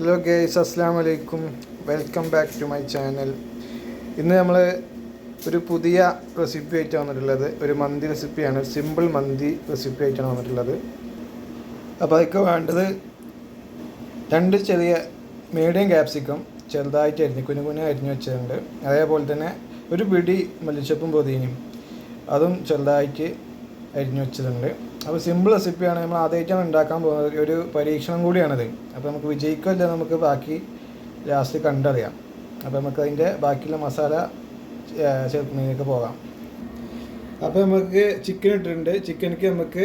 Hello guys അസ്സാം വലൈക്കും welcome back to my channel ഇന്ന് നമ്മൾ ഒരു പുതിയ റെസിപ്പി ആയിട്ടാണ് വന്നിട്ടുള്ളത്. ഒരു മന്തി റെസിപ്പിയാണ് സിമ്പിൾ മന്തി റെസിപ്പി ആയിട്ടാണ് വന്നിട്ടുള്ളത്. അപ്പോൾ അതൊക്കെ വേണ്ടത് രണ്ട് ചെറിയ മീഡിയം ക്യാപ്സിക്കം ചെറുതായിട്ട് അരിഞ്ഞ് കുഞ്ഞു കുഞ്ഞു അരിഞ്ഞ് വെച്ചിട്ടുണ്ട്. അതേപോലെ തന്നെ ഒരു പിടി മല്ലിച്ചപ്പും പൊതിനയും. അതും ചെറുതായിട്ട് അരിഞ്ഞു വെച്ചിട്ടുണ്ട്. അപ്പോൾ സിമ്പിൾ റെസിപ്പിയാണ് നമ്മൾ ആദ്യമായിട്ടാണ് ഉണ്ടാക്കാൻ പോകുന്നത്. ഒരു പരീക്ഷണം കൂടിയാണത്. അപ്പോൾ നമുക്ക് വിജയിക്കില്ല നമുക്ക് ബാക്കി ലാസ്റ്റ് കണ്ടറിയാം. അപ്പോൾ നമുക്ക് അതിന്റെ ബാക്കിയുള്ള മസാല ചേർക്കുന്നതിലേക്ക് പോകാം. അപ്പോൾ നമുക്ക് ചിക്കൻ ഇട്ടിട്ടുണ്ട്. ചിക്കനിക്ക് നമുക്ക്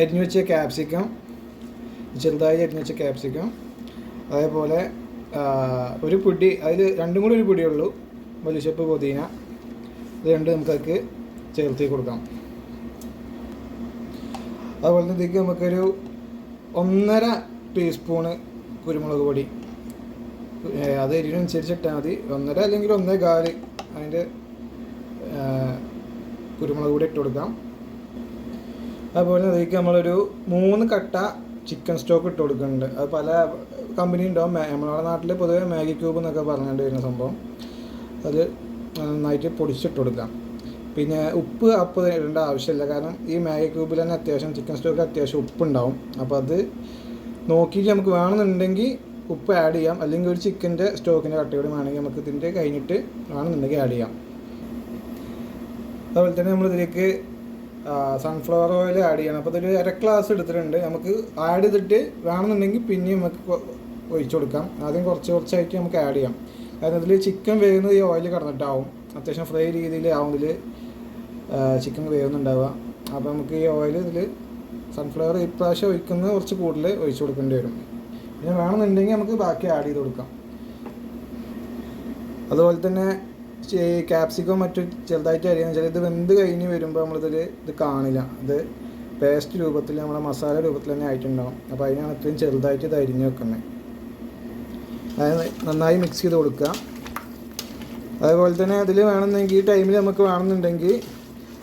അരിഞ്ഞു വെച്ച ക്യാപ്സിക്കം ചെറുതായി അരിഞ്ഞു വെച്ച ക്യാപ്സിക്കം അതേപോലെ ഒരു പൊടി അതിൽ രണ്ടും കൂടി ഒരു പൊടിയുള്ളൂ മല്ലിച്ചപ്പ് പുതിന ഇത് രണ്ട് നമുക്കതിക്ക് ചേർത്തി കൊടുക്കാം. അതുപോലെ തന്നെ ഇതിലേക്ക് നമുക്കൊരു ഒന്നര ടീസ്പൂണ് കുരുമുളക് പൊടി. അത് എരിവിനനുസരിച്ച് ഇട്ടാൽ മതി. ഒന്നര അല്ലെങ്കിൽ ഒന്നേ കാൽ അതിന്റെ കുരുമുളക് കൂടി ഇട്ട് കൊടുക്കാം. അതുപോലെ അതിലേക്ക് നമ്മളൊരു മൂന്ന് കട്ട ചിക്കൻ സ്റ്റോക്ക് ഇട്ട് കൊടുക്കുന്നുണ്ട്. അത് പല കമ്പനി ഉണ്ടാവും. നമ്മുടെ നാട്ടിൽ പൊതുവേ മാഗി ക്യൂബ് എന്നൊക്കെ പറഞ്ഞുകൊണ്ട് വരുന്ന സംഭവം. അത് നന്നായിട്ട് പൊടിച്ചിട്ട് കൊടുക്കാം. പിന്നെ ഉപ്പ് അപ്പ് ഇടേണ്ട ആവശ്യമില്ല. കാരണം ഈ മാഗി ക്യൂബിൽ തന്നെ അത്യാവശ്യം ചിക്കൻ സ്റ്റോക്കിൽ അത്യാവശ്യം ഉപ്പുണ്ടാവും. അപ്പോൾ അത് നോക്കിയിട്ട് നമുക്ക് വേണമെന്നുണ്ടെങ്കിൽ ഉപ്പ് ആഡ് ചെയ്യാം. അല്ലെങ്കിൽ ഒരു ചിക്കന്റെ സ്റ്റോക്കിന്റെ കട്ടയോട് വേണമെങ്കിൽ നമുക്ക് ഇതിന്റെ കഴിഞ്ഞിട്ട് വേണമെന്നുണ്ടെങ്കിൽ ആഡ് ചെയ്യാം. അതുപോലെ തന്നെ നമ്മളിതിലേക്ക് സൺഫ്ലവർ ഓയിൽ ആഡ് ചെയ്യണം. അപ്പോൾ ഇതൊരു അര ഗ്ലാസ് എടുത്തിട്ടുണ്ട്. നമുക്ക് ആഡ് ചെയ്തിട്ട് വേണമെന്നുണ്ടെങ്കിൽ പിന്നെയും നമുക്ക് ഒഴിച്ചു കൊടുക്കാം. ആദ്യം കുറച്ച് കുറച്ചായിട്ട് നമുക്ക് ആഡ് ചെയ്യാം. കാരണം ഇതിൽ ചിക്കൻ വേകുന്നത് ഈ ഓയിൽ കടന്നിട്ടാവും. അത്യാവശ്യം ഫ്രൈ രീതിയിൽ ആവും ഇതിൽ ചിക്കൻ വേവുന്നുണ്ടാവുക. അപ്പോൾ നമുക്ക് ഈ ഓയിൽ ഇതിൽ സൺഫ്ലവർ ഇപ്രാവശ്യം ഒഴിക്കുന്നത് കുറച്ച് കൂടുതൽ ഒഴിച്ചു കൊടുക്കേണ്ടി വരും. പിന്നെ വേണമെന്നുണ്ടെങ്കിൽ നമുക്ക് ബാക്കി ആഡ് ചെയ്ത് കൊടുക്കാം. അതുപോലെ തന്നെ ഈ ക്യാപ്സിക്കോ മറ്റു ചെറുതായിട്ട് അരിയെന്ന് വെച്ചാൽ ഇത് വെന്ത് കഴിഞ്ഞ് വരുമ്പോൾ നമ്മളിതിൽ ഇത് കാണില്ല. ഇത് പേസ്റ്റ് രൂപത്തിൽ നമ്മുടെ മസാല രൂപത്തിൽ തന്നെ ആയിട്ടുണ്ടാവും. അപ്പോൾ അതിനാണ് ഇത്രയും ചെറുതായിട്ട് ഇത് അരിഞ്ഞ് വെക്കുന്നത്. അതായത് നന്നായി മിക്സ് ചെയ്ത് കൊടുക്കുക. അതേപോലെ തന്നെ അതിൽ വേണമെന്നെങ്കിൽ ഈ ടൈമിൽ നമുക്ക് വേണമെന്നുണ്ടെങ്കിൽ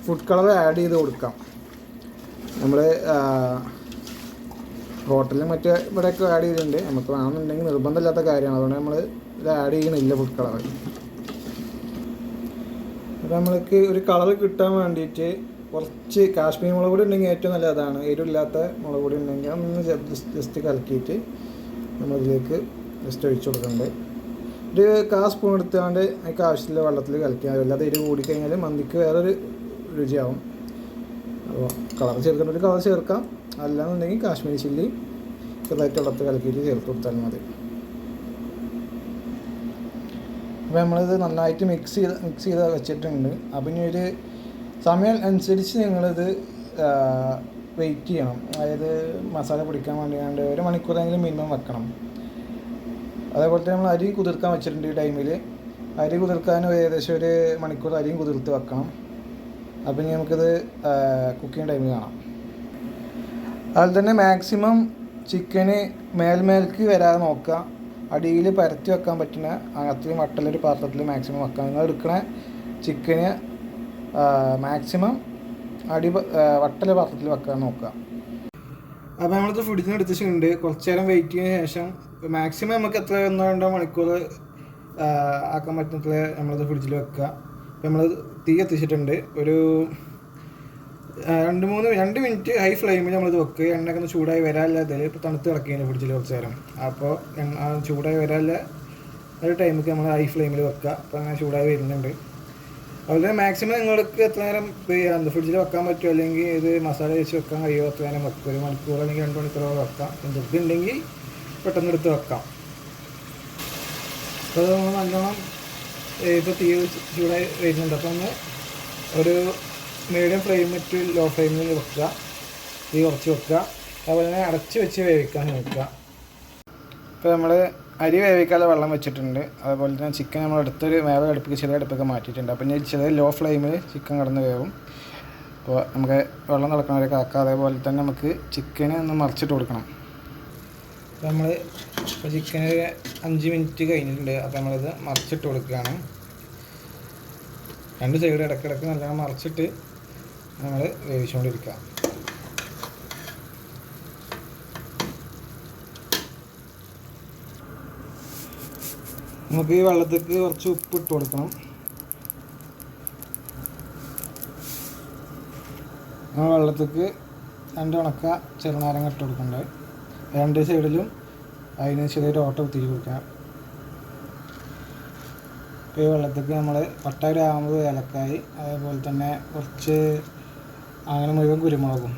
ഫുഡ് കളർ ആഡ് ചെയ്ത് കൊടുക്കാം. നമ്മൾ ഹോട്ടലിൽ മറ്റേ ഇവിടെയൊക്കെ ആഡ് ചെയ്തിട്ടുണ്ട്. നമുക്ക് വേണമെന്നുണ്ടെങ്കിൽ നിർബന്ധമില്ലാത്ത കാര്യമാണ്. അതുകൊണ്ട് നമ്മൾ ഇത് ആഡ് ചെയ്യണില്ല ഫുഡ് കളർ അപ്പോൾ നമ്മൾക്ക് ഒരു കളർ കിട്ടാൻ വേണ്ടിയിട്ട് കുറച്ച് കാശ്മീർ മുളക് പൊടി ഉണ്ടെങ്കിൽ ഏറ്റവും നല്ലതാണ് എരിവില്ലാത്ത മുളക് പൊടി ഉണ്ടെങ്കിൽ അതൊന്ന് ജസ്റ്റ് കലക്കിയിട്ട് നമ്മളിതിലേക്ക് ജസ്റ്റ് ഒഴിച്ചു കൊടുക്കുന്നുണ്ട്. ഒരു കാ സ്പൂൺ എടുത്തുകൊണ്ട് എനിക്ക് ആവശ്യമില്ല വെള്ളത്തിൽ കളിക്കാൻ അല്ലാതെ എരിവ് കൂടിക്കഴിഞ്ഞാൽ മന്തിക്ക് വേറൊരു രുചിയാവും. അപ്പോൾ കളർ ചേർക്കേണ്ട ഒരു കളർ ചേർക്കാം. അല്ലാന്നുണ്ടെങ്കിൽ കാശ്മീരി ചില്ലി ചെറുതായിട്ട് വെള്ളത്തിൽ കലക്കിയിട്ട് ചേർത്ത് കൊടുത്താൽ മതി. അപ്പോൾ നമ്മളിത് നന്നായിട്ട് മിക്സ് ചെയ്ത് മിക്സ് ചെയ്ത് വെച്ചിട്ടുണ്ട്. അപ്പം ഇനി ഒരു സമയം അനുസരിച്ച് നിങ്ങളിത് വെയിറ്റ് ചെയ്യണം. അതായത് മസാല പിടിക്കാൻ വേണ്ടിയാണ്ട് ഒരു മണിക്കൂറെങ്കിലും മിനിമം വെക്കണം. അതേപോലെ തന്നെ നമ്മൾ അരി കുതിർക്കാൻ വെച്ചിട്ടുണ്ട് ഈ ടൈമിൽ അരി കുതിർക്കാൻ ഏകദേശം ഒരു മണിക്കൂർ അരിയും കുതിർത്ത് വെക്കണം. അപ്പം ഇനി നമുക്കിത് കുക്കിംഗ് ടൈമിൽ കാണാം. അതുപോലെ തന്നെ മാക്സിമം ചിക്കന് മേൽമേൽക്ക് വരാതെ നോക്കുക. അടിയിൽ പരത്തി വെക്കാൻ പറ്റുന്ന അത്രയും വട്ടലൊരു പാത്രത്തിൽ മാക്സിമം വെക്കാം നിങ്ങൾ എടുക്കണ ചിക്കന് മാക്സിമം അടി വട്ടല പാത്രത്തിൽ വെക്കാൻ നോക്കുക. അപ്പോൾ നമ്മളിത് നിന്ന് എടുത്തിട്ടുണ്ട്. കുറച്ച് നേരം വെയിറ്റ് ചെയ്തതിന് ശേഷം മാക്സിമം നമുക്ക് എത്ര ഒന്നോ രണ്ടോ മണിക്കൂർ ആക്കാൻ പറ്റുന്നത്ര നമ്മളത് ഫ്രിഡ്ജിൽ വെക്കുക നമ്മൾ തീ കത്തിച്ചിട്ടുണ്ട് ഒരു രണ്ട് മൂന്ന് രണ്ട് മിനിറ്റ് ഹൈ ഫ്ലെയിമിൽ നമ്മളിത് വെക്കുക എണ്ണയൊക്കെ ഒന്ന് ചൂടായി വരാനില്ലാതെ ഇപ്പോൾ തണുത്ത് കിടക്കുകയാണ് ഫ്രിഡ്ജിൽ കുറച്ച് നേരം. അപ്പോൾ ചൂടായി വരാനില്ല ഒരു ടൈമൊക്കെ നമ്മൾ ഹൈ ഫ്ലെയിമിൽ വെക്കുക അപ്പോൾ അങ്ങനെ ചൂടായി വരുന്നുണ്ട്. അതുപോലെ മാക്സിമം നിങ്ങൾക്ക് എത്ര നേരം ചെയ്യാം ഫ്രിഡ്ജിൽ വെക്കാൻ പറ്റുമോ അല്ലെങ്കിൽ ഇത് മസാല വെച്ച് വെക്കാൻ കഴിയുമോ എത്ര നേരം വെക്കുക ഒരു മണിക്കൂർ അല്ലെങ്കിൽ രണ്ട് മണിക്കൂറോ വെക്കാം. എന്തൊക്കെ ഉണ്ടെങ്കിൽ പെട്ടെന്ന് എടുത്ത് വെക്കാം. അപ്പോൾ അത് നമ്മൾ നല്ലോണം ഇപ്പോൾ തീ ചൂടായി വരുന്നുണ്ട്. അപ്പോൾ ഒന്ന് ഒരു മീഡിയം ഫ്ലെയിം ടു ലോ ഫ്ലെയിമിൽ വെക്കുക. തീ കുറച്ച് വെക്കുക. അതുപോലെ തന്നെ അടച്ച് വെച്ച് വേവിക്കാൻ നോക്കുക. ഇപ്പോൾ നമ്മൾ അരി വേവിക്കാതെ വെള്ളം വെച്ചിട്ടുണ്ട്. അതുപോലെ തന്നെ ചിക്കൻ നമ്മൾ അടുത്തൊരു വേറെ അടുപ്പിക്ക് ചെറിയ അടുപ്പൊക്കെ മാറ്റിയിട്ടുണ്ട്. അപ്പോൾ ഇനി ചെറിയ ലോ ഫ്ലെയിമിൽ ചിക്കൻ കടന്ന് വേവും. അപ്പോൾ നമുക്ക് വെള്ളം തിളക്കണവരെ കാക്കാം. അതേപോലെ തന്നെ നമുക്ക് ചിക്കനെ ഒന്ന് മറിച്ചിട്ട് കൊടുക്കണം. നമ്മൾ ഇപ്പോൾ ചിക്കൻ അഞ്ച് മിനിറ്റ് കഴിഞ്ഞിട്ടുണ്ട്. അപ്പോൾ നമ്മളിത് മറിച്ചിട്ട് കൊടുക്കുകയാണ്. രണ്ട് സൈഡ് ഇടയ്ക്കിടയ്ക്ക് നല്ലോണം മറിച്ചിട്ട് നമ്മൾ വേവിച്ചുകൊണ്ടിരിക്കുക. നമുക്ക് ഈ വെള്ളത്തേക്ക് കുറച്ച് ഉപ്പ് ഇട്ട് കൊടുക്കണം. ആ വെള്ളത്തേക്ക് രണ്ട് ഉണക്ക ചെറുനാരങ്ങ ഇട്ട് കൊടുക്കണ്ടേ രണ്ട് സൈഡിലും അതിന് ചെറിയൊരു ഓട്ടം തിരി കൊടുക്കാം ഇപ്പോൾ ഈ വെള്ളത്തേക്ക് നമ്മൾ പട്ട ഗ്രാമ്പ് ഏലക്കായി അതേപോലെ തന്നെ കുറച്ച് അങ്ങനെ മുഴുവൻ കുരുമുളകും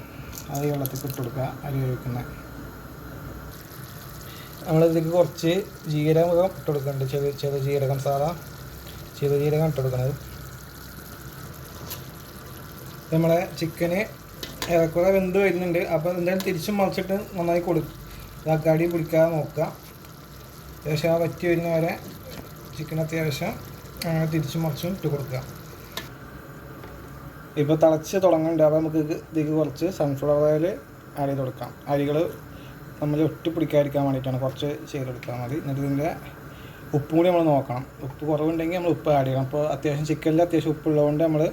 അത് ഈ വെള്ളത്തേക്ക് ഇട്ട് കൊടുക്കുക അരി കഴിക്കുന്നത് നമ്മളിതിലേക്ക് കുറച്ച് ജീരകം ഇട്ട് കൊടുക്കുന്നുണ്ട്. ചെറു ചെറു ജീരകം സാധാ ചെറു ജീരകം ഇട്ട് കൊടുക്കുന്നത്. നമ്മളെ ചിക്കന് ഏറെക്കുറെ വെന്ത് വരുന്നുണ്ട്. അപ്പോൾ എന്തായാലും തിരിച്ചും മറിച്ചിട്ട് നന്നായി കൊടുക്കും അക്കാടി പിടിക്കാതെ നോക്കുക. അത്യാവശ്യം ആ വറ്റി വരുന്ന വരെ ചിക്കൻ അത്യാവശ്യം തിരിച്ചും മറിച്ചും ഇട്ട് കൊടുക്കുക. ഇപ്പോൾ തിളച്ച് തുടങ്ങുന്നുണ്ട്. അപ്പോൾ നമുക്ക് ഇതിക്ക് കുറച്ച് സൺഫ്ലവർ ഓയിൽ ആഡ് ചെയ്ത് കൊടുക്കാം. അരികൾ നമ്മൾ ഒട്ടി പിടിക്കാതിരിക്കാൻ വേണ്ടിയിട്ടാണ്. കുറച്ച് ചെയ്തെടുത്താൽ മതി. എന്നിട്ട് ഇതിന്റെ ഉപ്പും കൂടി നമ്മൾ നോക്കണം. ഉപ്പ് കുറവുണ്ടെങ്കിൽ നമ്മൾ ഉപ്പ് ആഡ് ചെയ്യണം. അപ്പോൾ അത്യാവശ്യം ചിക്കനിൽ അത്യാവശ്യം ഉപ്പുള്ളതുകൊണ്ട് നമ്മൾ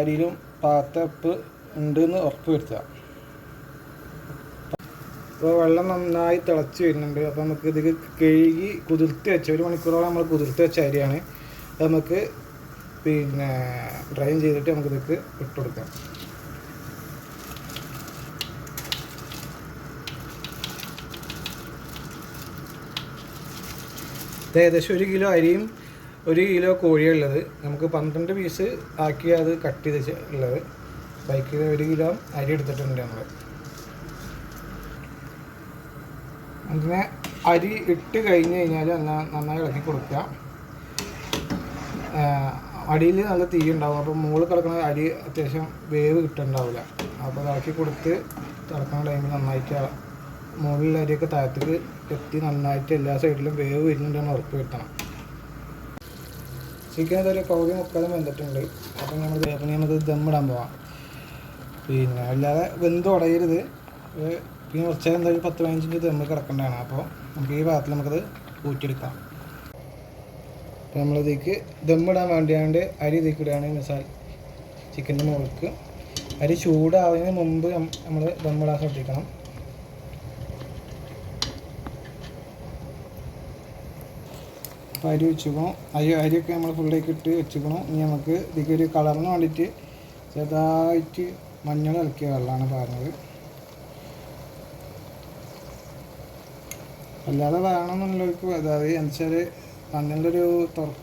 അരിയിലും പാത്ത ഉപ്പ് ഉണ്ടെന്ന് ഉറപ്പ് വരുത്തുക. അപ്പോൾ വെള്ളം നന്നായി തിളച്ച് വരുന്നുണ്ട്. അപ്പോൾ നമുക്ക് ഇത് കഴുകി കുതിർത്ത് വെച്ച ഒരു മണിക്കൂറോളം നമ്മൾ കുതിർത്ത് വെച്ച അരിയാണ്. അത് നമുക്ക് പിന്നെ ഡ്രൈൻ ചെയ്തിട്ട് നമുക്ക് ഇതൊക്കെ ഇട്ട് കൊടുക്കാം. ഇത് ഏകദേശം ഒരു കിലോ അരിയും ഒരു കിലോ കോഴിയുള്ളത് നമുക്ക് പന്ത്രണ്ട് പീസ് ആക്കി അത് കട്ട് ചെയ്ത് ഉള്ളത്. ബൈക്കിൽ ഒരു കിലോ അരി എടുത്തിട്ടുണ്ട് നമ്മൾ അങ്ങനെ അരി ഇട്ട് കഴിഞ്ഞ് കഴിഞ്ഞാൽ നന്നാ- നന്നായി ഇളക്കി കൊടുക്കുക. അടിയിൽ നല്ല തീ ഉണ്ടാവും. അപ്പോൾ മുകളിൽ കിടക്കുന്ന അരി അത്യാവശ്യം വേവ് കിട്ടുന്നുണ്ടാവില്ല. അപ്പോൾ ഇളക്കി കൊടുത്ത് തിളക്കുന്ന ടൈമിൽ നന്നായിട്ട് മുകളിൽ അരിയൊക്കെ താഴത്തേക്ക് എത്തി നന്നായിട്ട് എല്ലാ സൈഡിലും വേവ് വരുന്നുണ്ടെന്ന് ഉറപ്പ് വരുത്തണം. ചിക്കൻ ഇതൊരു പകുതി മുക്കാലും വെന്തിട്ടുണ്ട്. അപ്പം നമ്മൾ അപ്പം നമുക്ക് ദമ്മിടാൻ പോവാം. പിന്നെ അല്ലാതെ വെന്ത് ഉടയരുത്. പിന്നെ കുറച്ച് നേരം എന്തായാലും പത്ത് പതിനഞ്ച് മിനിറ്റ് ദമ്മ് കിടക്കേണ്ടതാണ്. അപ്പോൾ നമുക്ക് ഈ ഭാഗത്തിൽ നമുക്കത് ഊറ്റിയെടുക്കാം. അപ്പോൾ നമ്മളിതേക്ക് ദമ്മിടാൻ വേണ്ടിയാണ്ട് അരി ഇതേക്ക് ഇടുകയാണ് മിസാൽ ചിക്കന്റെ മുകൾക്ക്. അരി ചൂടാവുന്നതിന് മുമ്പ് നമ്മൾ ദമ്മിടാൻ ശ്രദ്ധിക്കണം. അപ്പോൾ അരി വെച്ചുക്കണം അരി അരിയൊക്കെ നമ്മൾ ഫുള്ളേക്ക് ഇട്ട് വെച്ചുക്കണം ഇനി നമുക്ക് ഇതിലേക്ക് കളറിന് വേണ്ടിയിട്ട് ചെറുതായിട്ട് മഞ്ഞൾ ഇളക്കിയ വെള്ളമാണ് പറഞ്ഞത് അല്ലാതെ വേണമെന്നുള്ളവർക്ക് അതായത് എന്ന് വെച്ചാൽ മഞ്ഞളുടെ ഒരു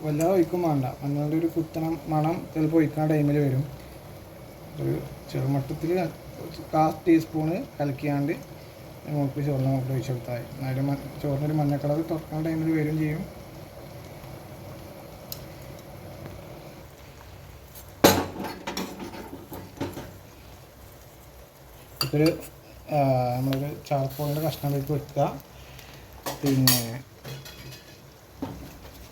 വല്ലാതെ ഒഴിക്കും വേണ്ട. മഞ്ഞളുടെ ഒരു കുത്തനം മണം ചിലപ്പോൾ ഒഴിക്കുന്ന ടൈമിൽ വരും. ഒരു ചെറുമട്ടത്തിൽ കാ ടീസ്പൂണ് കലക്കിയാണ്ട് നമുക്ക് ചോറിന് നമുക്ക് ഒഴിച്ചെടുത്താൽ എന്നാലും ചോറിനൊരു മഞ്ഞ കളർ തുറക്കുന്ന ടൈമിൽ വരും ചെയ്യും. ഒരു നമ്മളൊരു ചാർക്കോളിന്റെ കഷ്ണത്തിലേക്ക് വെക്കുക. പിന്നെ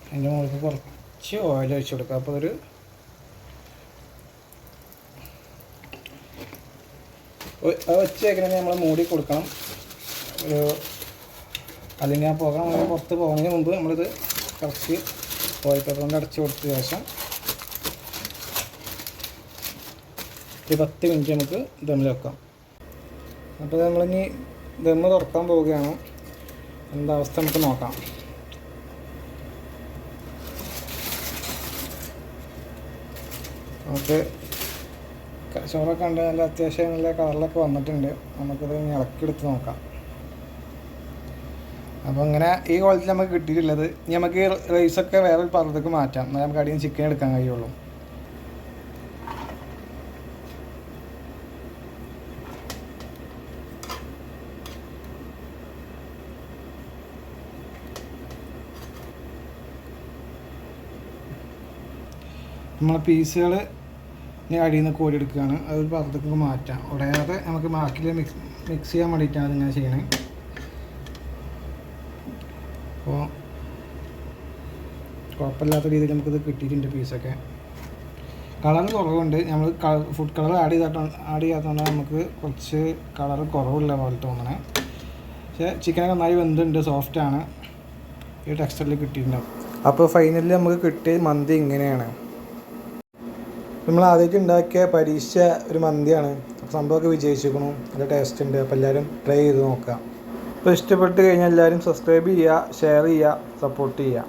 അതിന്റെ മുകളിൽ കുറച്ച് ഓയിൽ ഒഴിച്ച് കൊടുക്കുക. അപ്പോൾ ഒരു ഒ- അത് വെച്ച് കഴിക്കണമെങ്കിൽ നമ്മൾ മൂടി കൊടുക്കണം. ഒരു അല്ലെങ്കിൽ ആ പുക നമ്മൾ പുറത്ത് പോകുന്നതിന് മുമ്പ് നമ്മളിത് കുറച്ച് ഓയിൽ പേപ്പർ കൊണ്ട് അടച്ച് കൊടുത്ത ശേഷം ഒരു പത്ത് മിനിറ്റ് നമുക്ക് ദമ്മിൽ വെക്കാം. അപ്പോൾ നമ്മളിനി ദമ്മ് തുറക്കാൻ പോവുകയാണ്. എന്താ അവസ്ഥ നമുക്ക് നോക്കാം. നമുക്ക് ചോറൊക്കെ ഉണ്ട് നല്ല അത്യാവശ്യം നല്ല കളറിലൊക്കെ വന്നിട്ടുണ്ട്. നമുക്കിത് ഇളക്കിയെടുത്ത് നോക്കാം. അപ്പോൾ ഇങ്ങനെ ഈ ക്വാളിറ്റി നമുക്ക് കിട്ടിയിട്ടുള്ളത്. നമുക്ക് റൈസൊക്കെ വേറൊരു പാത്രത്തേക്ക് മാറ്റാം. എന്നാൽ നമുക്ക് അടിയിൽ ചിക്കൻ എടുക്കാൻ കഴിയുള്ളൂ. നമ്മളെ പീസുകൾ ഇനി അടിയിൽ നിന്ന് കോരിയെടുക്കുകയാണ് അതൊരു പാത്രത്തേക്ക് മാറ്റാം. ഉടയാതെ നമുക്ക് ബാക്കിൽ മിക്സ് മിക്സ് ചെയ്യാൻ വേണ്ടിയിട്ടാണ് അതിങ്ങനെ ചെയ്യണേ. അപ്പോൾ കുഴപ്പമില്ലാത്ത രീതിയിൽ നമുക്കിത് കിട്ടിയിട്ടുണ്ട് പീസൊക്കെ. കളർ കുറവുണ്ട്. നമ്മൾ ഫുഡ് കളർ ആഡ് ചെയ്താട്ട് ആഡ് ചെയ്യാത്തതുകൊണ്ട് നമുക്ക് കുറച്ച് കളർ കുറവുള്ള പോലെ തോന്നണേ. പക്ഷേ ചിക്കനൊക്കെ നന്നായി വെന്തുണ്ട് സോഫ്റ്റാണ് ഈ ടെക്സ്റ്ററിൽ കിട്ടിയിട്ടുണ്ടാവും. അപ്പോൾ ഫൈനലി നമുക്ക് കിട്ടിയ മന്തി ഇങ്ങനെയാണ്. നമ്മൾ ആദ്യമായിട്ട് ഉണ്ടാക്കിയ പരീക്ഷ ഒരു മന്തിയാണ്. സംഭവമൊക്കെ വിജയിച്ചിരിക്കണു. നല്ല ടേസ്റ്റ് ഉണ്ട്. അപ്പോൾ എല്ലാവരും ട്രൈ ചെയ്ത് നോക്കുക. അപ്പോൾ ഇഷ്ടപ്പെട്ട് കഴിഞ്ഞാൽ എല്ലാവരും സബ്സ്ക്രൈബ് ചെയ്യുക ഷെയർ ചെയ്യുക സപ്പോർട്ട് ചെയ്യുക.